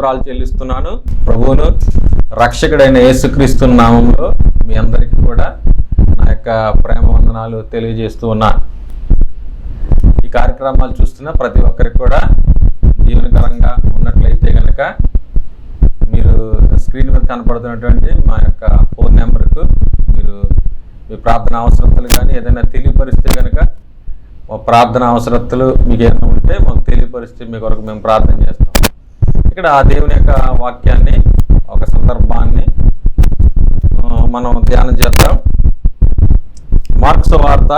స్తోత్రాలు చెల్లిస్తున్నాను. ప్రభువును రక్షకుడైన యేసుక్రీస్తు నామంలో మీ అందరికీ కూడా నా యొక్క ప్రేమ వందనాలు తెలియజేస్తూ ఉన్నా. ఈ కార్యక్రమాలు చూస్తున్న ప్రతి ఒక్కరికి కూడా దీవెనకరంగా ఉన్నట్లయితే కనుక మీరు స్క్రీన్ మీద కనపడుతున్నటువంటి మా యొక్క ఫోన్ నెంబర్కు మీరు మీ ప్రార్థన అవసరతలు కానీ ఏదైనా తెలియపరిస్తే కనుక మా ప్రార్థన అవసరతలు మీకు ఏమైనా ఉంటే మాకు తెలియపరిస్తే మీ కొరకు మేము ప్రార్థన చేస్తాం. ఇక్కడ ఆ దేవుని యొక్క వాక్యాన్ని ఒక సందర్భాన్ని మనం ధ్యానం చేద్దాం. మార్క్స్ వార్త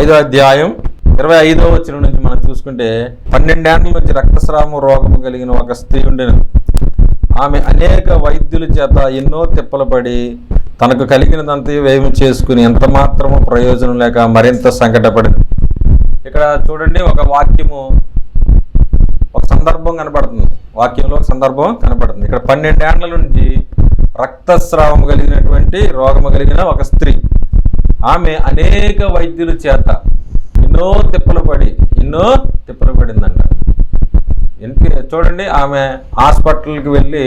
ఐదో అధ్యాయం ఇరవై ఐదో వచ్చిన నుంచి మనం చూసుకుంటే పన్నెండేళ్ళ నుంచి రక్తస్రావం రోగము కలిగిన ఒక స్త్రీ ఉండెను. ఆమె అనేక వైద్యుల చేత ఎన్నో తిప్పలు పడి తనకు కలిగినదంతా వ్యయం చేసుకుని ఎంత మాత్రము ప్రయోజనం లేక మరింత సంకటపడింది ఇక్కడ చూడండి ఒక వాక్యము సందర్భం కనపడుతుంది. వాక్యంలో ఒక సందర్భం కనపడుతుంది. ఇక్కడ పన్నెండేండ్ల నుంచి రక్తస్రావం కలిగినటువంటి రోగము కలిగిన ఒక స్త్రీ. ఆమె అనేక వైద్యుల చేత ఎన్నో తిప్పలు పడి ఎన్నో తిప్పలు పడిందంట. చూడండి ఆమె హాస్పిటల్కి వెళ్ళి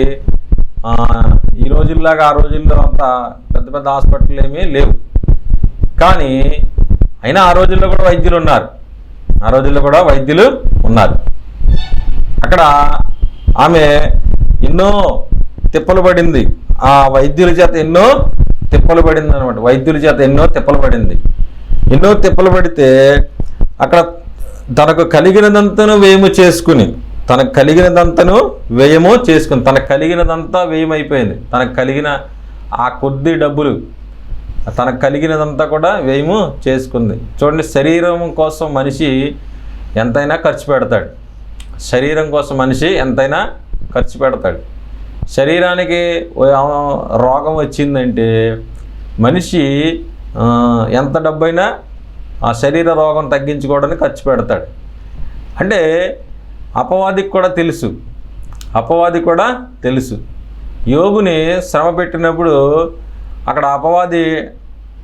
ఈ రోజుల్లాగా ఆ రోజుల్లో అంత పెద్ద పెద్ద హాస్పిటల్ ఏమీ లేవు. కానీ అయినా ఆ రోజుల్లో కూడా వైద్యులు ఉన్నారు. ఆ రోజుల్లో కూడా వైద్యులు ఉన్నారు. అక్కడ ఆమె ఎన్నో తిప్పలు పడింది. ఆ వైద్యుల చేత ఎన్నో తిప్పలు పడింది అనమాట వైద్యుల చేత ఎన్నో తిప్పలు పడింది. ఎన్నో తిప్పలు పడితే అక్కడ తనకు కలిగినదంతను వేయము చేసుకుని తనకు కలిగినదంతను వ్యయము చేసుకుని తనకు కలిగినదంతా వ్యయం అయిపోయింది తనకు కలిగిన ఆ కొద్ది డబ్బులు తనకు కలిగినదంతా కూడా వ్యయము చేసుకుంది. చూడండి శరీరం కోసం మనిషి ఎంతైనా ఖర్చు పెడతాడు. శరీరం కోసం మనిషి ఎంతైనా ఖర్చు పెడతాడు. శరీరానికి రోగం వచ్చిందంటే మనిషి ఎంత డబ్బైనా ఆ శరీర రోగం తగ్గించుకోవడానికి ఖర్చు పెడతాడు. అంటే అపవాదికి కూడా తెలుసు. అపవాది కూడా తెలుసు. యోగుని శ్రమ పెట్టినప్పుడు అక్కడ అపవాది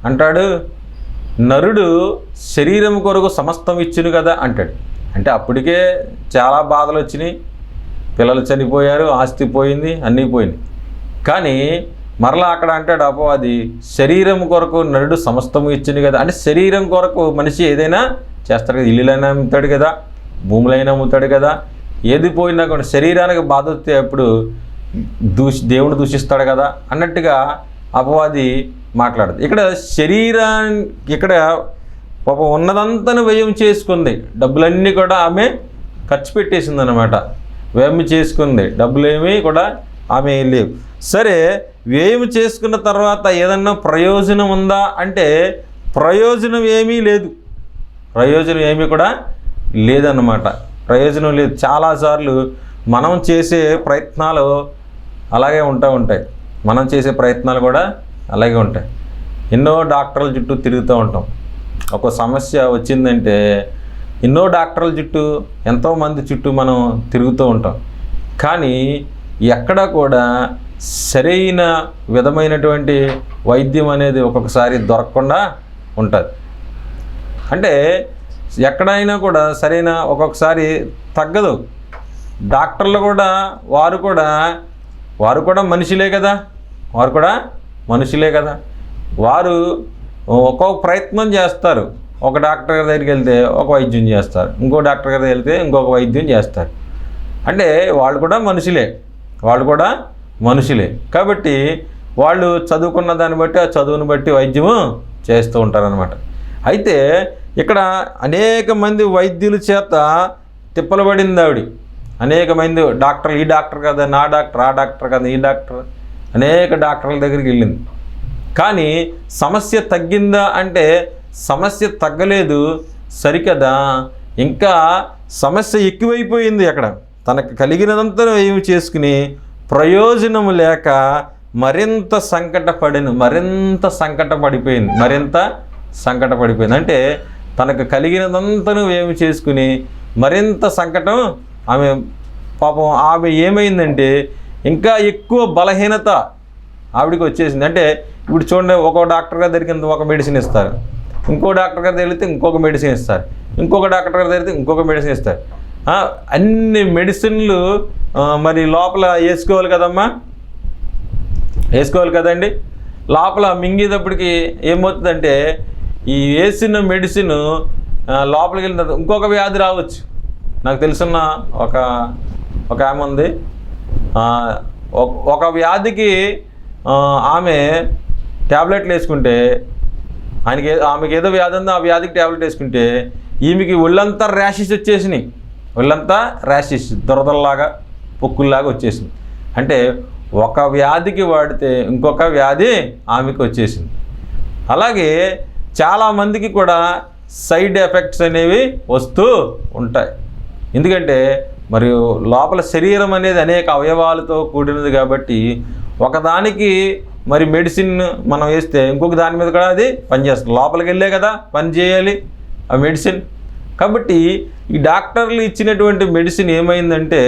అంటాడు నరుడు శరీరం కొరకు సమస్తం ఇచ్చును కదా అంటాడు. అంటే అప్పటికే చాలా బాధలు వచ్చినాయి. పిల్లలు చనిపోయారు ఆస్తి పోయింది అన్నీ పోయింది కానీ మరలా అక్కడ అంటాడు అపవాది శరీరం కొరకు నరుడు సమస్తము ఇచ్చింది కదా. అంటే శరీరం కొరకు మనిషి ఏదైనా చేస్తాడు కదా. ఇల్లులైనా అమ్ముతాడు కదా భూములైనా అమ్ముతాడు కదా. ఏది పోయినా కూడా శరీరానికి బాధ వస్తే అప్పుడు దూషి దేవుడు దూషిస్తాడు కదా అన్నట్టుగా అపవాది మాట్లాడదు. ఇక్కడ శరీరానికి ఇక్కడ పాపం ఉన్నదంతను వ్యయం చేసుకుంది. డబ్బులన్నీ కూడా ఆమె ఖర్చు పెట్టేసింది అనమాట వ్యయం చేసుకుంది. డబ్బులేమీ కూడా ఆమె లేవు. సరే వ్యయం చేసుకున్న తర్వాత ఏదన్నా ప్రయోజనం ఉందా అంటే ప్రయోజనం ఏమీ లేదు. ప్రయోజనం ఏమీ కూడా లేదన్నమాట. ప్రయోజనం లేదు. చాలాసార్లు మనం చేసే ప్రయత్నాలు అలాగే ఉంటూ ఉంటాయి. మనం చేసే ప్రయత్నాలు కూడా అలాగే ఉంటాయి. ఎన్నో డాక్టర్ల చుట్టూ తిరుగుతూ ఉంటాం. ఒక సమస్య వచ్చిందంటే ఎన్నో డాక్టర్ల చుట్టూ ఎంతోమంది చుట్టూ మనం తిరుగుతూ ఉంటాం. కానీ ఎక్కడ కూడా సరైన విధమైనటువంటి వైద్యం అనేది ఒక్కొక్కసారి దొరకకుండా ఉంటుంది. అంటే ఎక్కడైనా కూడా సరైన ఒక్కొక్కసారి తగ్గదు. డాక్టర్లు కూడా వారు కూడా వారు కూడా మనుషులే కదా. వారు కూడా మనుషులే కదా. వారు ఒక్కొక్క ప్రయత్నం చేస్తారు. ఒక డాక్టర్ గారి దగ్గరికి వెళ్తే ఒక వైద్యం చేస్తారు. ఇంకో డాక్టర్ గారి వెళ్తే ఇంకొక వైద్యం చేస్తారు. అంటే వాళ్ళు కూడా మనుషులే. వాళ్ళు కూడా మనుషులే. కాబట్టి వాళ్ళు చదువుకున్న దాన్ని బట్టి ఆ చదువుని బట్టి వైద్యము చేస్తూ ఉంటారనమాట అయితే ఇక్కడ అనేక మంది వైద్యుల చేత తిప్పలు పడింది ఆవిడ. అనేక మంది డాక్టర్లు ఈ డాక్టర్ కదా నా డాక్టర్ ఆ డాక్టర్ కదా ఈ డాక్టర్ అనేక డాక్టర్ల దగ్గరికి వెళ్ళింది. కానీ సమస్య తగ్గిందా అంటే సమస్య తగ్గలేదు సరికదా. ఇంకా సమస్య ఎక్కువైపోయింది అక్కడ. తనకు కలిగినదంతా ఏమి చేసుకుని ప్రయోజనం లేక మరింత సంకటపడిన మరింత సంకటపడిపోయింది మరింత సంకటపడిపోయింది. అంటే తనకు కలిగినదంతను ఏమి చేసుకుని మరింత సంకటం ఆమె పాపం ఆమె ఏమైందంటే ఇంకా ఎక్కువ బలహీనత ఆవిడకి వచ్చేసింది. అంటే ఇప్పుడు చూడండి ఒక డాక్టర్ గారి దగ్గరికి ఒక మెడిసిన్ ఇస్తారు. ఇంకో డాక్టర్ గారి దగ్గర ఇంకొక మెడిసిన్ ఇస్తారు. ఇంకొక డాక్టర్ గారి దగ్గర ఇంకొక మెడిసిన్ ఇస్తారు. అన్ని మెడిసిన్లు మరి లోపల వేసుకోవాలి కదమ్మా? వేసుకోవాలి కదండి. లోపల మింగేటప్పటికి ఏమవుతుందంటే ఈ వేసిన మెడిసిన్ లోపలికి వెళ్ళిన ఇంకొక వ్యాధి రావచ్చు. నాకు తెలుసున్న ఒక ఒక ఆమె ఉంది. ఒక- ఒక వ్యాధికి ఆమె ట్యాబ్లెట్లు వేసుకుంటే ఆయనకి ఆమెకి ఏదో వ్యాధి ఉందో ఆ వ్యాధికి ట్యాబ్లెట్ వేసుకుంటే ఈమెకి ఒళ్ళంతా ర్యాషెస్ వచ్చేసినాయి. ఒళ్ళంతా ర్యాషెస్ దురదల్లాగా పొక్కుల్లాగా వచ్చేసింది. అంటే ఒక వ్యాధికి వాడితే ఇంకొక వ్యాధి ఆమెకి వచ్చేసింది. అలాగే చాలామందికి కూడా సైడ్ ఎఫెక్ట్స్ అనేవి వస్తూ ఉంటాయి. ఎందుకంటే మరియు లోపల శరీరం అనేది అనేక అవయవాలతో కూడినది కాబట్టి ఒకదానికి మరి మెడిసిన్ మనం వేస్తే ఇంకొక దాని మీద కూడా అది పనిచేస్తుంది. లోపలికి వెళ్ళే కదా పని చేయాలి ఆ మెడిసిన్ కాబట్టి ఈ డాక్టర్లు ఇచ్చినటువంటి మెడిసిన్ ఏమైందంటే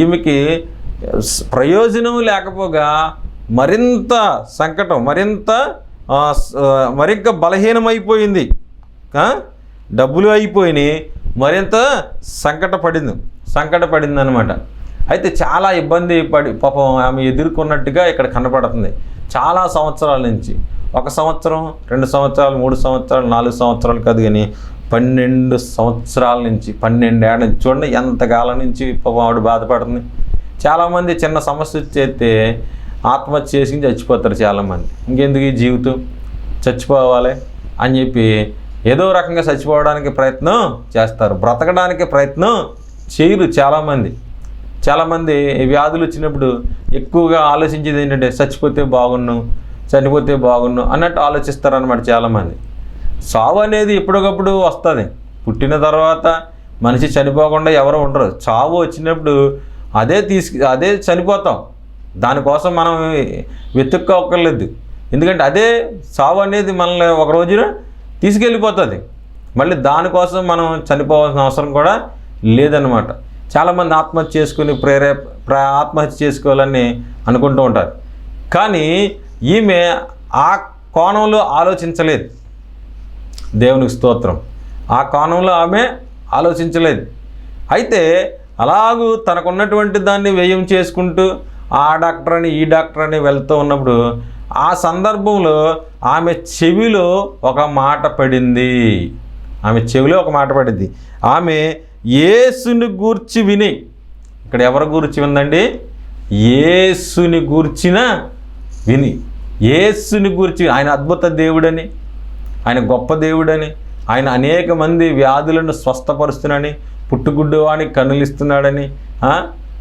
ఈమెకి ప్రయోజనం లేకపోగా మరింత సంకటం మరింత మరింత బలహీనమైపోయింది. డబ్బులు అయిపోయినాయి మరింత సంకట పడింది సంకట పడింది అనమాట అయితే చాలా ఇబ్బంది పడి పాపం ఆమె ఎదుర్కొన్నట్టుగా ఇక్కడ కనపడుతుంది. చాలా సంవత్సరాల నుంచి. ఒక సంవత్సరం రెండు సంవత్సరాలు మూడు సంవత్సరాలు నాలుగు సంవత్సరాలు కాదు కానీ పన్నెండు సంవత్సరాల నుంచి పన్నెండేళ్ళ నుంచి చూడండి ఎంతకాలం నుంచి పాపం ఆవిడ బాధపడుతుంది. చాలామంది చిన్న సమస్య చేస్తే ఆత్మహత్య చేసి చచ్చిపోతారు చాలామంది. ఇంకెందుకు ఈ జీవితం? చచ్చిపోవాలి అని చెప్పి ఏదో రకంగా చచ్చిపోవడానికి ప్రయత్నం చేస్తారు. బ్రతకడానికి ప్రయత్నం చేయరు చాలామంది. చాలామంది వ్యాధులు వచ్చినప్పుడు ఎక్కువగా ఆలోచించేది ఏంటంటే చచ్చిపోతే బాగున్ను చనిపోతే బాగున్ను అన్నట్టు ఆలోచిస్తారనమాట చాలామంది. చావు అనేది ఎప్పటికప్పుడు వస్తుంది. పుట్టిన తర్వాత మనిషి చనిపోకుండా ఎవరు ఉండరు. చావు వచ్చినప్పుడు అదే తీసుకు అదే చనిపోతాం. దానికోసం మనం వెతుక్కోక్కర్లేదు. ఎందుకంటే అదే చావు అనేది మనల్ని ఒక రోజున తీసుకెళ్ళిపోతుంది. మళ్ళీ దానికోసం మనం చనిపోవాల్సిన అవసరం కూడా లేదనమాట చాలామంది ఆత్మహత్య చేసుకుని ప్రేరే ప్ర ఆత్మహత్య చేసుకోవాలని అనుకుంటూ ఉంటారు. కానీ ఈమె ఆ కోణంలో ఆలోచించలేదు. దేవునికి స్తోత్రం. ఆ కోణంలో ఆమె ఆలోచించలేదు. అయితే అలాగూ తనకున్నటువంటి దాన్ని వ్యయం చేసుకుంటూ ఆ డాక్టర్ అని ఈ డాక్టర్ అని వెళ్తూ ఉన్నప్పుడు ఆ సందర్భంలో ఆమె చెవిలో ఒక మాట పడింది. ఆమె చెవిలో ఒక మాట పడింది. ఆమె ఏసుని గూర్చి విని. ఇక్కడ ఎవరి గురించి విందండి? ఏసుని గూర్చిన విని. ఏసుని గూర్చి ఆయన అద్భుత దేవుడని ఆయన గొప్ప దేవుడని ఆయన అనేక మంది వ్యాధులను స్వస్థపరుస్తున్నాడని పుట్టుగుడ్డు కన్నులిస్తున్నాడని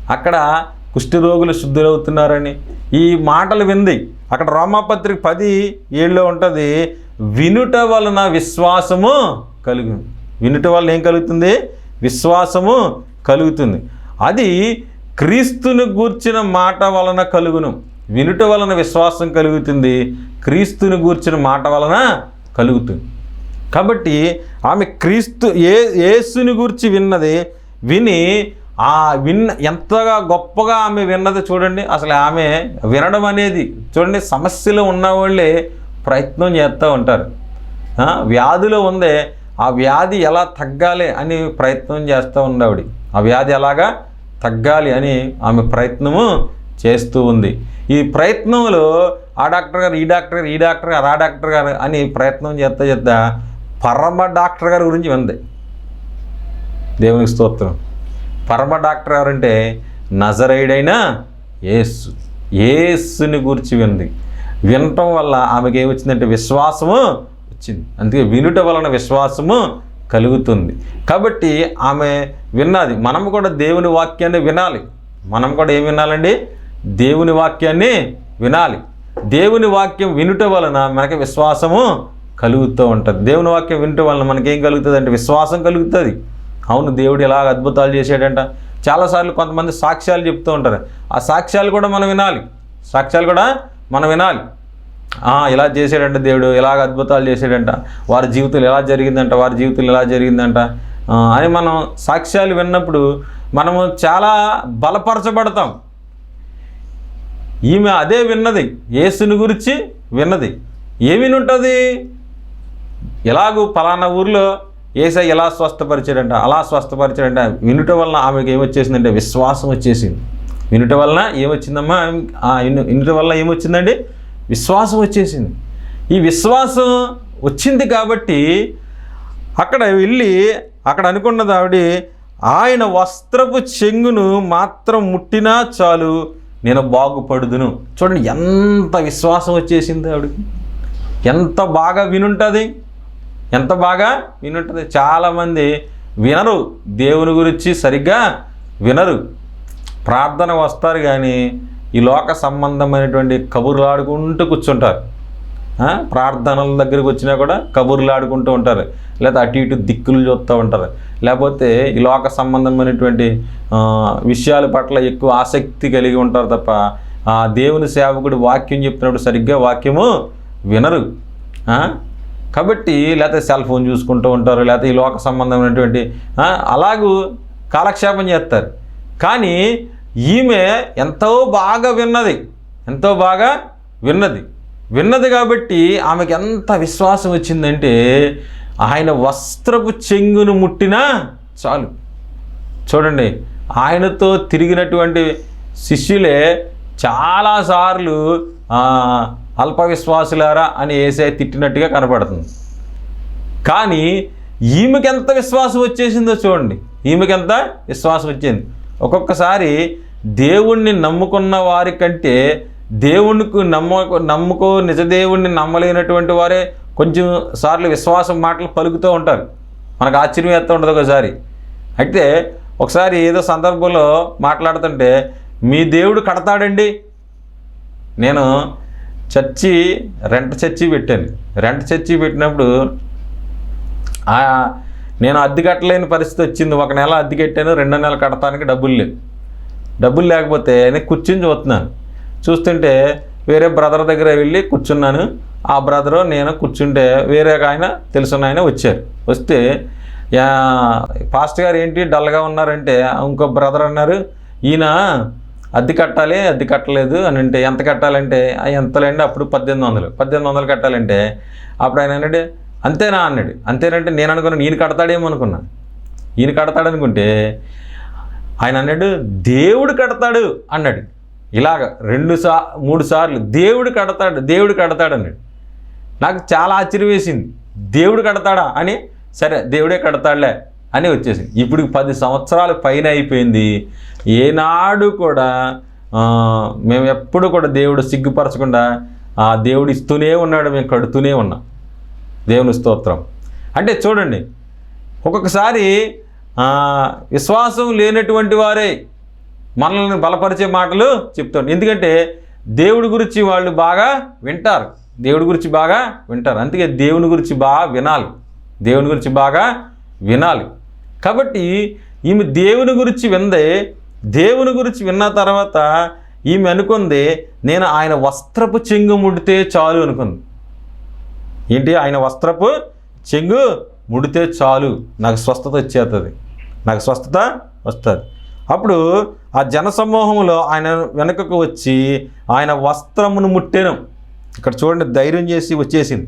అక్కడ కుష్ఠరోగులు శుద్ధులవుతున్నారని ఈ మాటలు వింది. అక్కడ రోమాపత్రిక పది ఏళ్ళలో ఉంటుంది వినుట వలన విశ్వాసము కలుగు వినుట వలన ఏం కలుగుతుంది? విశ్వాసము కలుగుతుంది. అది క్రీస్తుని గూర్చిన మాట వలన కలుగును. వినుట వలన విశ్వాసం కలుగుతుంది. క్రీస్తుని గూర్చిన మాట వలన కలుగుతుంది. కాబట్టి ఆమె క్రీస్తు ఏ యేసుని గురించి విన్నది విని ఆ విన్న ఎంతగా గొప్పగా ఆమె విన్నది చూడండి. అసలు ఆమె వినడం అనేది చూడండి సమస్యలు ఉన్నవాళ్ళే ప్రయత్నం చేస్తూ ఉంటారు. ఆ, వ్యాధిలో ఉందే ఆ వ్యాధి ఎలా తగ్గాలి అని ప్రయత్నం చేస్తూ ఉంది ఆ వ్యాధి ఎలాగా తగ్గాలి అని ఆమె ప్రయత్నము చేస్తూ ఉంది. ఈ ప్రయత్నంలో ఆ డాక్టర్ గారు ఈ డాక్టర్ గారు ఈ డాక్టర్ గారు ఆ డాక్టర్ గారు అని ప్రయత్నం చేస్తా చేస్తా పరమ డాక్టర్ గారి గురించి వింది. దేవునికి స్తోత్రం. పరమ డాక్టర్ ఎవరంటే నజరైడైన ఏసు యేసుని గురించి వింది. వినటం వల్ల ఆమెకి ఏమొచ్చిందంటే విశ్వాసము వచ్చింది. అందుకే వినుట వలన విశ్వాసము కలుగుతుంది. కాబట్టి ఆమె విన్నది. మనం కూడా దేవుని వాక్యాన్ని వినాలి. మనం కూడా ఏం వినాలండి? దేవుని వాక్యాన్ని వినాలి. దేవుని వాక్యం వినుట వలన మనకి విశ్వాసము కలుగుతూ ఉంటుంది. దేవుని వాక్యం వినుట వలన మనకేం కలుగుతుంది అంటే విశ్వాసం కలుగుతుంది. అవును దేవుడు ఎలాగ అద్భుతాలు చేశాడంట. చాలాసార్లు కొంతమంది సాక్ష్యాలు చెప్తూ ఉంటారు. ఆ సాక్ష్యాలు కూడా మనం వినాలి. సాక్ష్యాలు కూడా మనం వినాలి. ఇలా చేశాడంట దేవుడు ఇలాగ అద్భుతాలు చేశాడంట. వారి జీవితంలో ఎలా జరిగిందంట వారి జీవితంలో ఎలా జరిగిందంట. అని మనం సాక్ష్యాలు విన్నప్పుడు మనము చాలా బలపరచబడతాం. ఈమె అదే విన్నది యేసుని గురించి విన్నది. ఏమి ఉంటుంది ఎలాగూ పలానా ఊర్లో ఏసై ఎలా స్వస్థపరిచాడంట అలా స్వస్థపరిచాడంట. వినుట వలన ఆమెకు ఏమొచ్చేసిందంటే విశ్వాసం వచ్చేసింది. వినుట వలన ఏమొచ్చిందమ్మా? ఆ విను- వినుట వలన ఏమొచ్చిందండి? విశ్వాసం వచ్చేసింది. ఈ విశ్వాసం వచ్చింది కాబట్టి అక్కడ వెళ్ళి అక్కడ అనుకున్నది ఆవిడ ఆయన వస్త్రపు చెంగును మాత్రం ముట్టినా చాలు నేను బాగుపడుదును. చూడండి ఎంత విశ్వాసం వచ్చేసింది ఆవిడకి. ఎంత బాగా వినుంటుంది. ఎంత బాగా వినుంటుంది. చాలామంది వినరు. దేవుని గురించి సరిగ్గా వినరు. ప్రార్థన వస్తారు కానీ ఈ లోక సంబంధమైనటువంటి కబుర్లు ఆడుకుంటూ కూర్చుంటారు. ప్రార్థనల దగ్గరికి వచ్చినా కూడా కబుర్లు ఆడుకుంటూ ఉంటారు. లేకపోతే అటు ఇటు దిక్కులు చూస్తూ ఉంటారు. లేకపోతే ఈ లోక సంబంధమైనటువంటి విషయాల పట్ల ఎక్కువ ఆసక్తి కలిగి ఉంటారు తప్ప ఆ దేవుని సేవకుడు వాక్యం చెప్పినప్పుడు సరిగ్గా వాక్యము వినరు. కాబట్టి లేకపోతే సెల్ ఫోన్ చూసుకుంటూ ఉంటారు. లేకపోతే ఈ లోక సంబంధమైనటువంటి అలాగూ కాలక్షేపం చేస్తారు. కానీ ఈమె ఎంతో బాగా విన్నది. ఎంతో బాగా విన్నది. విన్నది కాబట్టి ఆమెకి ఎంత విశ్వాసం వచ్చిందంటే ఆయన వస్త్రపు చెంగును ముట్టినా చాలు. చూడండి ఆయనతో తిరిగినటువంటి శిష్యులే చాలాసార్లు ఆ, అల్ప విశ్వాసులారా అని వేసే తిట్టినట్టుగా కనపడుతుంది. కానీ ఈమెకి ఎంత విశ్వాసం వచ్చేసిందో చూడండి. ఈమెకి ఎంత విశ్వాసం వచ్చింది. ఒక్కొక్కసారి దేవుణ్ణి నమ్ముకున్న వారి కంటే దేవునికి నమ్మ నమ్ముకో నిజ దేవుణ్ణి నమ్మలేనటువంటి వారే కొంచెం సార్లు విశ్వాసం మాటలు పలుకుతూ ఉంటారు. మనకు ఆశ్చర్యం వేస్తూ ఉండదు ఒకసారి. అయితే ఒకసారి ఏదో సందర్భంలో మాట్లాడుతుంటే మీ దేవుడు కడతాడండి. నేను చర్చి రెంట్ చర్చి పెట్టాను. రెంట్ చర్చి పెట్టినప్పుడు నేను అద్దె కట్టలేని పరిస్థితి వచ్చింది. ఒక నెల అద్దె కట్టాను రెండో నెల కడతానికి డబ్బులు లేవు. డబ్బులు లేకపోతే నేను కూర్చుని చూస్తున్నాను. చూస్తుంటే వేరే బ్రదర్ దగ్గర వెళ్ళి కూర్చున్నాను. ఆ బ్రదరు నేను కూర్చుంటే వేరే ఆయన తెలుసున్న ఆయన వచ్చారు. వస్తే ఫాస్ట్ పాస్ట్ గారు ఏంటి డల్గా ఉన్నారంటే ఇంకో బ్రదర్ అన్నారు ఈయన అద్దె కట్టాలి అద్దె కట్టలేదు అని అంటే ఎంత కట్టాలంటే ఎంతలేండి అప్పుడు పద్దెనిమిది వందలు పద్దెనిమిది వందలు కట్టాలంటే అప్పుడు ఆయన అన్నాడు అంతేనా అన్నాడు. అంతేనంటే నేను అనుకున్నాను ఈయన కడతాడేమో అనుకున్నా. ఈయన కడతాడనుకుంటే ఆయన అన్నాడు దేవుడు కడతాడు అన్నాడు. ఇలాగ రెండు సా మూడు సార్లు దేవుడు కడతాడు దేవుడు కడతాడు అన్నాడు. నాకు చాలా ఆశ్చర్యం వేసింది. దేవుడు కడతాడా? అని సరే దేవుడే కడతాడులే అని వచ్చేసింది. ఇప్పుడు పది సంవత్సరాల పైన అయిపోయింది. ఏనాడు కూడా మేము ఎప్పుడు కూడా దేవుడు సిగ్గుపరచకుండా ఆ దేవుడు ఇస్తూనే ఉన్నాడు మేము కడుతూనే ఉన్నాం. దేవుని స్తోత్రం. అంటే చూడండి ఒక్కొక్కసారి విశ్వాసం లేనటువంటి వారే మనల్ని బలపరిచే మాటలు చెప్తాడు ఎందుకంటే దేవుడి గురించి వాళ్ళు బాగా వింటారు. దేవుడి గురించి బాగా వింటారు. అందుకే దేవుని గురించి బాగా వినాలి. దేవుని గురించి బాగా వినాలి. కాబట్టి ఈమె దేవుని గురించి విందే దేవుని గురించి విన్న తర్వాత ఈమె అనుకుంది నేను ఆయన వస్త్రపు చెంగు ముడితే చాలు అనుకుంది. ఏంటి? ఆయన వస్త్రపు చెంగు ముడితే చాలు. నాకు స్వస్థత వచ్చేస్తుంది నాకు స్వస్థత వస్తుంది. అప్పుడు ఆ జనసమూహంలో ఆయన వెనుకకు వచ్చి ఆయన వస్త్రమును ముట్టెను. ఇక్కడ చూడండి ధైర్యం చేసి వచ్చేసింది.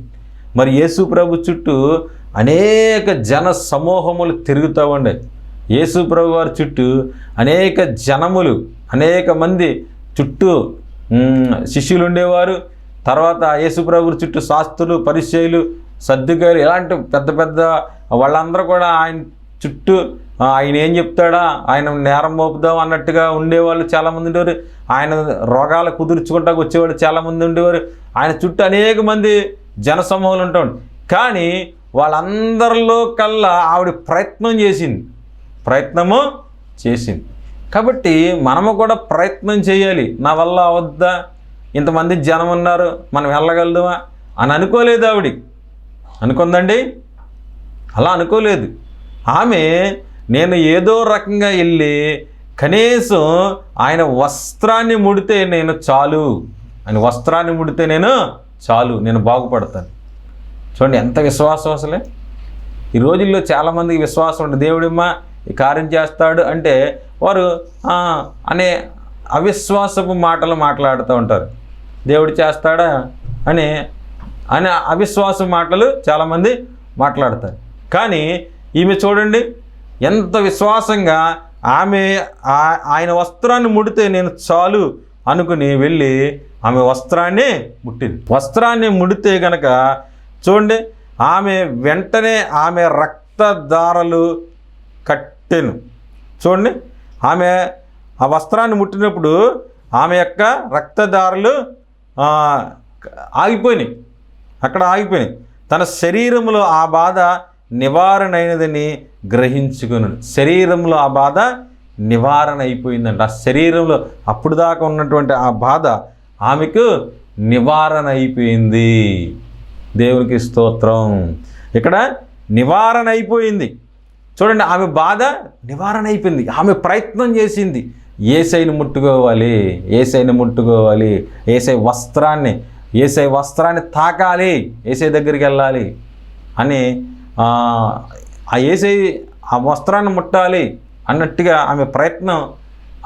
మరి యేసు ప్రభు చుట్టూ అనేక జన సమూహములు తిరుగుతూ ఉండే యేసు ప్రభు వారి చుట్టూ అనేక జనములు అనేక మంది చుట్టూ శిష్యులు ఉండేవారు. తర్వాత యేసుప్రభు చుట్టూ శాస్త్రులు పరిచయులు సర్దుగారు ఇలాంటి పెద్ద పెద్ద వాళ్ళందరూ కూడా ఆయన చుట్టూ ఆయన ఏం చెప్తాడా? ఆయన నేరం మోపుదాం అన్నట్టుగా ఉండేవాళ్ళు చాలామంది ఉండేవారు. ఆయన రోగాలు కుదుర్చుకుంటా వచ్చేవాళ్ళు చాలామంది ఉండేవారు. ఆయన చుట్టూ అనేక మంది జనసమూహాలు ఉంటాడు కానీ వాళ్ళందరిలో కల్లా ఆవిడ ప్రయత్నం చేసింది. ప్రయత్నము చేసింది. కాబట్టి మనము కూడా ప్రయత్నం చేయాలి. నా వల్ల అవద్దా? ఇంతమంది జనం ఉన్నారు. మనం వెళ్ళగలదామా అని అనుకోలేదు ఆవిడ. అనుకుందండి? అలా అనుకోలేదు. ఆమె నేను ఏదో రకంగా వెళ్ళి కనీసం ఆయన వస్త్రాన్ని ముడితే నేను చాలు. ఆయన వస్త్రాన్ని ముడితే నేను చాలు. నేను బాగుపడతాను. చూడండి ఎంత విశ్వాసం అసలే. ఈ రోజుల్లో చాలామందికి విశ్వాసం ఉంటుంది దేవుడిమ్మా ఈ కార్యం చేస్తాడు అంటే వారు అనే అవిశ్వాసపు మాటలు మాట్లాడుతూ ఉంటారు. దేవుడు చేస్తాడా అని అనే అవిశ్వాస మాటలు చాలామంది మాట్లాడతారు. కానీ ఈమె చూడండి ఎంత విశ్వాసంగా ఆమె ఆ- ఆయన వస్త్రాన్ని ముడితే నేను చాలు అనుకుని వెళ్ళి ఆమె వస్త్రాన్ని ముట్టింది. వస్త్రాన్ని ముడితే గనక చూడండి ఆమె వెంటనే ఆమె రక్తధారలు కట్టెను. చూడండి ఆమె ఆ వస్త్రాన్ని ముట్టినప్పుడు ఆమె యొక్క రక్తధారలు ఆగిపోయినాయి. అక్కడ ఆగిపోయినాయి. తన శరీరంలో ఆ బాధ నివారణ అయినదని శరీరంలో ఆ బాధ నివారణ అయిపోయిందంట ఆ శరీరంలో అప్పుడు దాకా ఉన్నటువంటి ఆ బాధ ఆమెకు నివారణ అయిపోయింది దేవునికి స్తోత్రం. ఇక్కడ నివారణ అయిపోయింది చూడండి ఆమె బాధ నివారణ అయిపోయింది ఆమె ప్రయత్నం చేసింది. ఏసైని ముట్టుకోవాలి ఏసైని ముట్టుకోవాలి ఏసై వస్త్రాన్ని ఏసై వస్త్రాన్ని తాకాలి ఏసై దగ్గరికి వెళ్ళాలి అని ఆ ఏసై ఆ వస్త్రాన్ని ముట్టాలి అన్నట్టుగా ఆమె ప్రయత్నం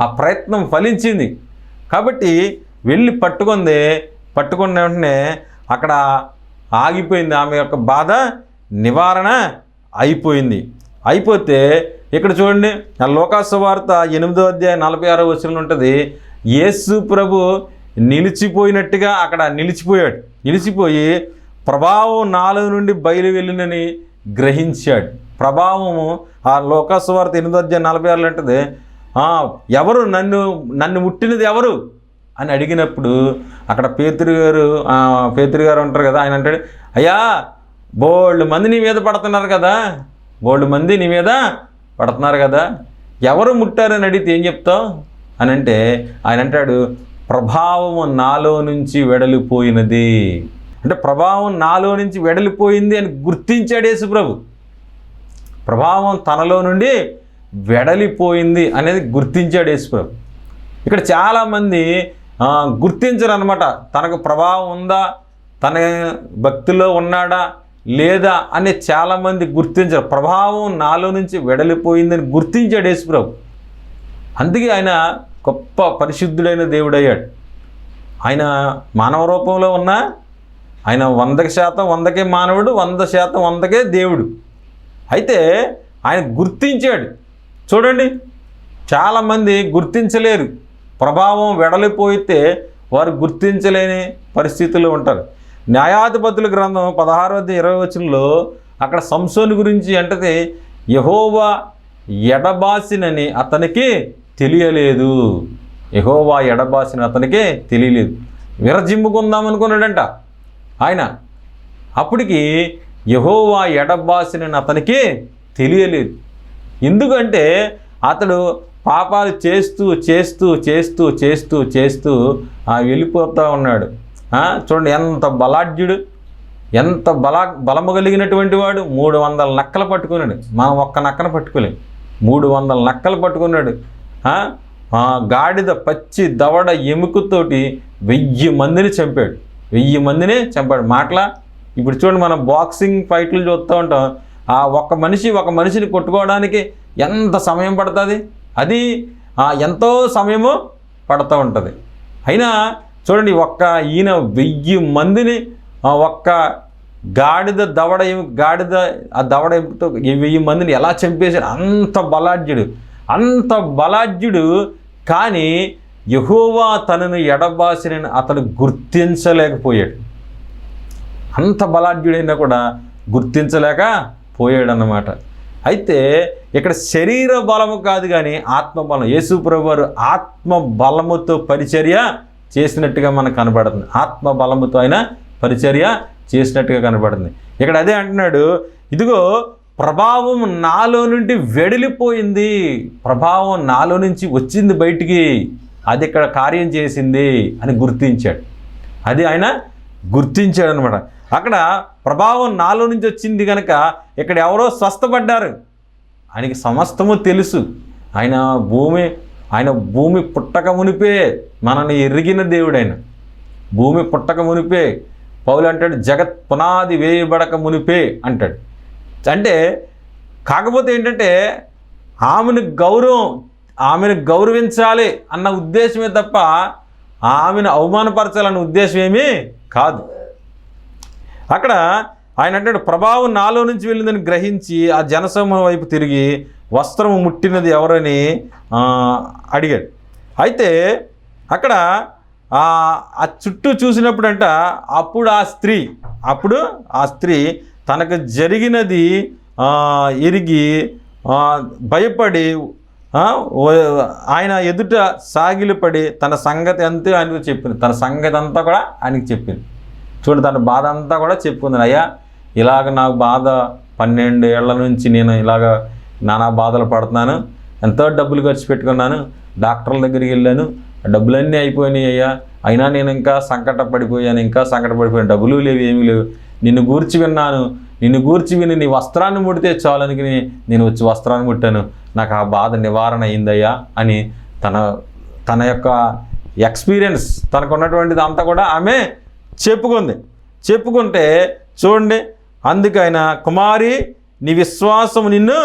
ఆ ప్రయత్నం ఫలించింది. కాబట్టి వెళ్ళి పట్టుకుంది పట్టుకున్న వెంటనే అక్కడ ఆగిపోయింది. ఆమె యొక్క బాధ నివారణ అయిపోయింది. అయిపోతే ఇక్కడ చూడండి ఆ లోకాసు వార్త ఎనిమిదో అధ్యాయ నలభై ఆరో వచ్చిన ఉంటుంది యేసు ప్రభు నిలిచిపోయినట్టుగా అక్కడ నిలిచిపోయాడు. నిలిచిపోయి ప్రభావం నాలుగు నుండి బయలు వెళ్ళినని గ్రహించాడు. ప్రభావము ఆ లోకాసు ఎనిమిది అధ్యాయం నలభై ఆరులు అంటది ఎవరు నన్ను నన్ను ముట్టినది ఎవరు? అని అడిగినప్పుడు అక్కడ పేతురు గారు పేతురి పేతురు గారు ఉంటారు కదా ఆయన అంటాడు అయ్యా బోల్డ్ మంది నీ మీద పడుతున్నారు కదా బోల్డ్ మంది నీ మీద పడుతున్నారు కదా ఎవరు ముట్టారని అడిగితే ఏం చెప్తావు? అని అంటే ఆయన అంటాడు ప్రభావము నాలో నుంచి వెడలిపోయినది. అంటే ప్రభావం నాలో నుంచి వెడలిపోయింది అని గుర్తించాడు యేసుప్రభు. ప్రభావం తనలో నుండి వెడలిపోయింది అనేది గుర్తించాడు యేసుప్రభు. ఇక్కడ చాలామంది గుర్తించరు అనమాట తనకు ప్రభావం ఉందా? తన భక్తిలో ఉన్నాడా? లేదా? అని చాలామంది గుర్తించరు. ప్రభావం నాలో నుంచి వెడలిపోయిందని గుర్తించాడు యేసుప్రభు. అందుకే ఆయన గొప్ప పరిశుద్ధుడైన దేవుడయ్యాడు. ఆయన మానవ రూపంలో ఉన్న ఆయన వందకి శాతం వందకే మానవుడు వంద శాతం వందకే దేవుడు. అయితే ఆయన గుర్తించాడు. చూడండి చాలామంది గుర్తించలేరు. ప్రభావం వెడలిపోయితే వారు గుర్తించలేని పరిస్థితులు ఉంటారు. న్యాయాధిపతుల గ్రంథం పదహారవ ఇరవై వచనంలో అక్కడ సంసోని గురించి అంటే యహోవా ఎడబాసినని అతనికి తెలియలేదు. యహోవా ఎడబాసిన అతనికి తెలియలేదు. విరజిమ్ముకుందాం అనుకున్నాడంట. ఆయన అప్పటికి యహోవా ఎడబాసినని అతనికి తెలియలేదు. ఎందుకంటే అతడు పాపాలు చేస్తూ చేస్తూ చేస్తూ చేస్తూ చేస్తూ వెళ్ళిపోతూ ఉన్నాడు. చూడండి ఎంత బలాఢ్యుడు ఎంత బల బలము కలిగినటువంటి వాడు. మూడు వందల నక్కలు పట్టుకున్నాడు. మనం ఒక్క నక్కను పట్టుకోలేం. మూడు వందల నక్కలు పట్టుకున్నాడు. గాడిద పచ్చి దవడ ఎముకతోటి వెయ్యి మందిని చంపాడు. వెయ్యి మందిని చంపాడు. మాటలా? ఇప్పుడు చూడండి మనం బాక్సింగ్ ఫైట్లు చూస్తూ ఉంటాం. ఆ ఒక్క మనిషి ఒక మనిషిని కొట్టుకోవడానికి ఎంత సమయం పడుతుంది? అది ఎంతో సమయము పడుతూ ఉంటుంది. అయినా చూడండి ఒక్క ఈయన వెయ్యి మందిని ఒక్క గాడిద దవడ గాడిద ఆ దవడ ఎముకతో వెయ్యి మందిని ఎలా చంపేశాడు? అంత బలాఢ్యుడు. అంత బలాఢ్యుడు. కానీ యహోవా తనను ఎడబాసిన అతను గుర్తించలేకపోయాడు. అంత బలాఢ్యుడైనా కూడా గుర్తించలేక పోయాడన్నమాట. అయితే ఇక్కడ శరీర బలము కాదు కానీ ఆత్మబలం బలం. వారు ఆత్మ బలముతో పరిచర్య చేసినట్టుగా మనకు కనబడుతుంది. ఆత్మ బలముతో ఆయన పరిచర్య చేసినట్టుగా కనబడుతుంది. ఇక్కడ అదే అంటున్నాడు ఇదిగో ప్రభావం నాలో నుండి వెడిలిపోయింది. ప్రభావం నాలో నుంచి వచ్చింది బయటికి. అది ఇక్కడ కార్యం చేసింది అని గుర్తించాడు. అది ఆయన గుర్తించాడు అనమాట అక్కడ ప్రభావం నాలో నుంచి వచ్చింది కనుక ఇక్కడ ఎవరో స్వస్థపడ్డారు. ఆయనకి సమస్తము తెలుసు. ఆయన భూమి ఆయన భూమి పుట్టక మునిపే మనల్ని ఎరిగిన దేవుడు ఆయన. భూమి పుట్టక మునిపే పౌలు అంటాడు జగత్ పునాది వేయబడక మునిపే అంటాడు. అంటే కాకపోతే ఏంటంటే ఆమెను గౌరవం ఆమెను గౌరవించాలి అన్న ఉద్దేశమే తప్ప ఆమెను అవమానపరచాలన్న ఉద్దేశం ఏమీ కాదు. అక్కడ ఆయన అంటే ప్రభావం నాలో నుంచి వెళ్ళిందని గ్రహించి ఆ జనసమూహం వైపు తిరిగి వస్త్రము ముట్టినది ఎవరని అడిగాడు. అయితే అక్కడ ఆ చుట్టూ చూసినప్పుడంట అప్పుడు ఆ స్త్రీ అప్పుడు ఆ స్త్రీ తనకు జరిగినది ఎరిగి భయపడి ఆయన ఎదుట సాగిలిపడి తన సంగతి అంతే ఆయనకు చెప్పింది. తన సంగతి అంతా కూడా ఆయనకి చెప్పింది. చూడు తన బాధ అంతా కూడా చెప్పుకుంది. అయ్యా ఇలాగ నాకు బాధ పన్నెండు ఏళ్ళ నుంచి నేను ఇలాగ నానా బాధలు పడుతున్నాను. ఎంతో డబ్బులు ఖర్చు పెట్టుకున్నాను. డాక్టర్ల దగ్గరికి వెళ్ళాను. డబ్బులన్నీ అయిపోయినాయి అయ్యా. అయినా నేను ఇంకా సంకట పడిపోయాను ఇంకా సంకట పడిపోయాను డబ్బులు లేవు ఏమీ లేవు. నిన్ను గూర్చి విన్నాను. నిన్ను గూర్చి విని నీ వస్త్రాన్ని ముడితే చాలనికి నేను వచ్చి వస్త్రాన్ని ముట్టాను. నాకు ఆ బాధ నివారణ అయిందయ్యా అని తన తన యొక్క ఎక్స్పీరియన్స్ తనకున్నటువంటిది అంతా కూడా ఆమె చెప్పుకుంది. చెప్పుకుంటే చూడండి అందుకైనా కుమారి నీ విశ్వాసం నిన్ను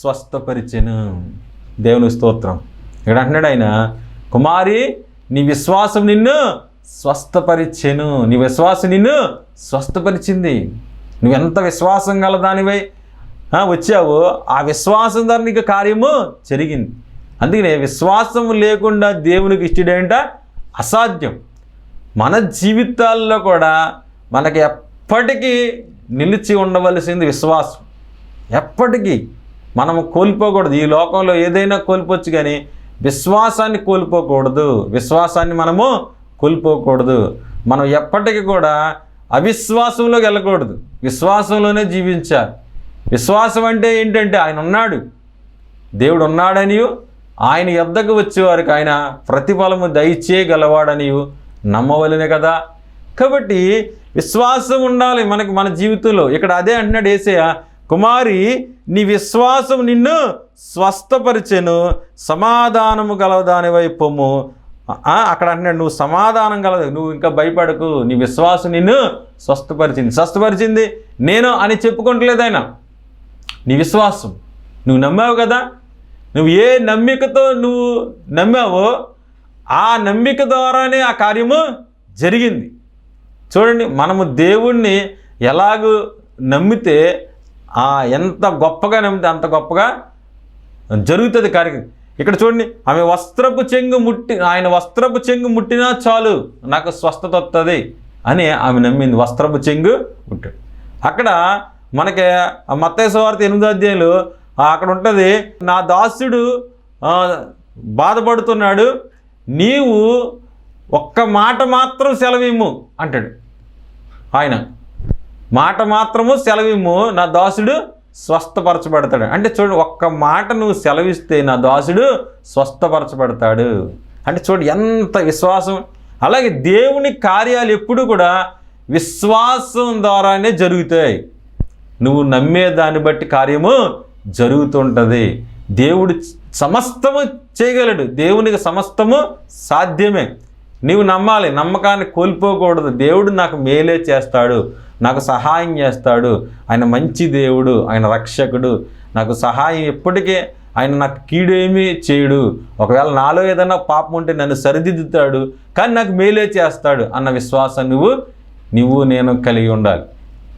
స్వస్థపరిచెను. దేవుని స్తోత్రం. ఇక్కడ అంటున్నాడు ఆయన కుమారి నీ విశ్వాసం నిన్ను స్వస్థపరిచెను. నీ విశ్వాసం నిన్ను స్వస్థపరిచింది. నువ్వెంత విశ్వాసం గల దానివై వచ్చావు. వచ్చావో ఆ విశ్వాసం ద్వారా నీకు కార్యము జరిగింది. అందుకనే విశ్వాసం లేకుండా దేవునికి ఇష్టడేంట? అసాధ్యం. మన జీవితాల్లో కూడా మనకి ఎప్పటికీ నిలిచి ఉండవలసింది విశ్వాసం. ఎప్పటికీ మనం కోల్పోకూడదు. ఈ లోకంలో ఏదైనా కోల్పోవచ్చు కానీ విశ్వాసాన్ని కోల్పోకూడదు. విశ్వాసాన్ని మనము కోల్పోకూడదు. మనం ఎప్పటికీ కూడా అవిశ్వాసంలోకి వెళ్ళకూడదు. విశ్వాసంలోనే జీవించాలి. విశ్వాసం అంటే ఏంటంటే ఆయన ఉన్నాడు. దేవుడు ఉన్నాడనియు. ఆయన ఎద్దకు వచ్చేవారికి ఆయన ప్రతిఫలము దయచేయగలవాడనియు నమ్మవలనే కదా. కాబట్టి విశ్వాసం ఉండాలి మనకి మన జీవితంలో. ఇక్కడ అదే అంటున్నాడు ఏసయ్య కుమారి నీ విశ్వాసం నిన్ను స్వస్థపరిచెను. సమాధానము గలదాని వైపుము అక్కడ అంటున్నాడు నువ్వు సమాధానం కలదు నువ్వు ఇంకా భయపడకు నీ విశ్వాసం నిన్ను స్వస్థపరిచింది. స్వస్థపరిచింది నేను అని చెప్పుకుంటలేదు ఆయన. నీ విశ్వాసం నువ్వు నమ్మావు కదా? నువ్వు ఏ నమ్మికతో నువ్వు నమ్మావో ఆ నమ్మిక ద్వారానే ఆ కార్యము జరిగింది. చూడండి మనము దేవుణ్ణి ఎలాగూ నమ్మితే ఆ ఎంత గొప్పగా నమ్మితే అంత గొప్పగా జరుగుతుంది కార్యక్రమం ఇక్కడ చూడండి ఆమె వస్త్రపు చెంగు ముట్టి ఆయన వస్త్రపు చెంగు ముట్టినా చాలు నాకు స్వస్థత వస్తుంది అని ఆమె నమ్మింది వస్త్రపు చెంగు ముట్టాడు. అక్కడ మనకి ఆ మత్తయి ఎనిమిదో అధ్యాయులు అక్కడ ఉంటుంది నా దాసుడు బాధపడుతున్నాడు నీవు ఒక్క మాట మాత్రం సెలవిమ్ము అంటాడు. ఆయన మాట మాత్రము సెలవిమ్ము నా దాసుడు స్వస్థపరచబడతాడు. అంటే చూడు ఒక్క మాట నువ్వు సెలవిస్తే నా దాసుడు స్వస్థపరచబడతాడు. అంటే చూడు ఎంత విశ్వాసం. అలాగే దేవుని కార్యాలు ఎప్పుడు కూడా విశ్వాసం ద్వారానే జరుగుతాయి. నువ్వు నమ్మే దాన్ని బట్టి కార్యము జరుగుతుంటుంది. దేవుడు సమస్తము చేయగలడు. దేవునికి సమస్తము సాధ్యమే. నీవు నమ్మాలి నమ్మకాన్ని కోల్పోకూడదు. దేవుడు నాకు మేలే చేస్తాడు నాకు సహాయం చేస్తాడు. ఆయన మంచి దేవుడు ఆయన రక్షకుడు. నాకు సహాయం ఎప్పటికే ఆయన నాకు కీడు చేయడు. ఒకవేళ నాలో ఏదైనా పాపం ఉంటే నన్ను సరిదిద్దుతాడు కానీ నాకు మేలే చేస్తాడు అన్న విశ్వాసం నువ్వు నువ్వు నేను కలిగి ఉండాలి.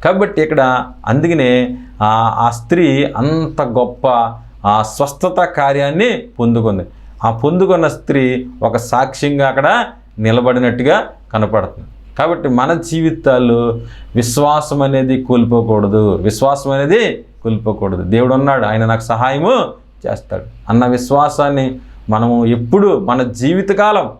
కాబట్టి ఇక్కడ అందుకనే ఆ ఆ స్త్రీ అంత గొప్ప ఆ స్వస్థత కార్యాన్ని పొందుకుంది. ఆ పొందుకున్న స్త్రీ ఒక సాక్ష్యంగా అక్కడ నిలబడినట్టుగా కనపడుతుంది. కాబట్టి మన జీవితాల్లో విశ్వాసం అనేది కోల్పోకూడదు. విశ్వాసం అనేది కోల్పోకూడదు. దేవుడు ఉన్నాడు ఆయన నాకు సహాయము చేస్తాడు. అన్న విశ్వాసాన్ని మనము ఎప్పుడు మన జీవితకాలం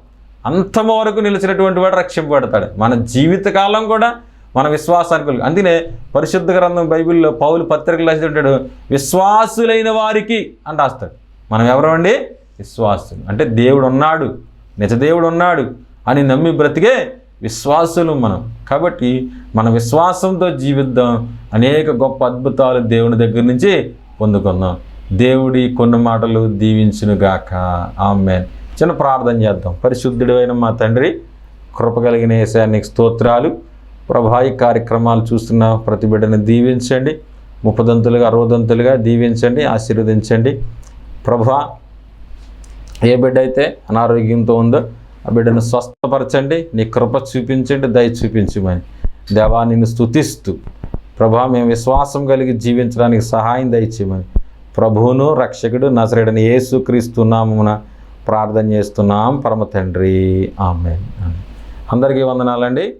అంతం వరకు నిలిచినటువంటి వాడు రక్షింపబడతాడు. మన జీవితకాలం కూడా మన విశ్వాసానికి అందుకనే పరిశుద్ధ గ్రంథం బైబిల్లో పౌలు పత్రికలు రాసి ఉంటాడు విశ్వాసులైన వారికి అని రాస్తాడు. మనం ఎవరు అండి? విశ్వాసులు. అంటే దేవుడు ఉన్నాడు నిజదేవుడు ఉన్నాడు అని నమ్మి బ్రతికే విశ్వాసులు మనం. కాబట్టి మన విశ్వాసంతో జీవిద్దాం. అనేక గొప్ప అద్భుతాలు దేవుని దగ్గర నుంచి పొందుకుందాం. దేవుడి కొన్ని మాటలు దీవించునుగాక. ఆమెన్. చిన్న ప్రార్థన చేద్దాం. పరిశుద్ధుడైన మా తండ్రి కృప కలిగిన ఏసానికి స్తోత్రాలు. ప్రభాయి కార్యక్రమాలు చూస్తున్న ప్రతి బిడ్డను దీవించండి. ముప్పదంతులుగా అరవదంతులుగా దీవించండి ఆశీర్వదించండి. ప్రభా ఏ బిడ్డ అయితే అనారోగ్యంతో ఉందో ఆ బిడ్డను స్వస్థపరచండి నీ కృప చూపించండి దయ చూపించమని. దేవా నిన్ను స్థుతిస్తూ ప్రభా మేము విశ్వాసం కలిగి జీవించడానికి సహాయం దయచేయమని. ప్రభువును రక్షకుడు నజరేడని యేసు క్రీస్తు ప్రార్థన చేస్తున్నాం. పరమ తండ్రి. ఆమె అందరికీ వందనాలండి.